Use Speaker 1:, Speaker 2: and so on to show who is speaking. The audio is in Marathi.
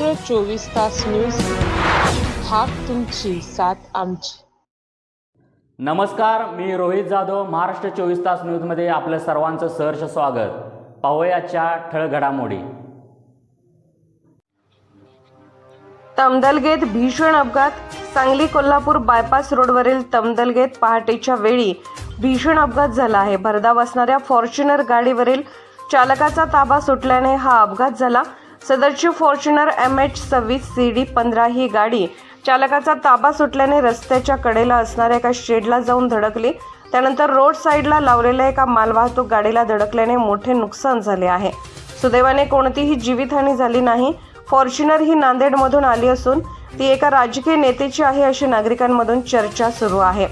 Speaker 1: चोवीस तास न्यूज हाक तुमची साथ आमची.
Speaker 2: नमस्कार मी रोहित जाधव महाराष्ट्र चोवीस तास न्यूजमध्ये आपलं सर्वांचं सहर्ष स्वागत. पाहूयाच्या ठळक घडामोडी.
Speaker 3: तमदलगेत भीषण अपघात. सांगली कोल्हापूर बायपास रोडवरील तमदलगेत पहाटेच्या वेळी भीषण अपघात झाला आहे. भरधाव असणाऱ्या फॉर्च्युनर गाडीवरील चालकाचा ताबा सुटल्याने हा अपघात झाला. सदरची फॉर्च्युनर एम एच सव्वीस सी डी पंधरा ही गाडी चालकाचा ताबा सुटल्याने रस्त्याच्या कडेला असणाऱ्या एका शेडला जाऊन धडकली. त्यानंतर रोड साईडला लावलेल्या एका मालवाहतूक गाडीला धडकल्याने मोठे नुकसान झाले आहे. सुदैवाने कोणतीही जीवितहानी झाली नाही. फॉर्च्युनर ही नांदेडमधून आली असून ती एका राजकीय नेत्याची आहे अशी नागरिकांमधून चर्चा सुरू आहे.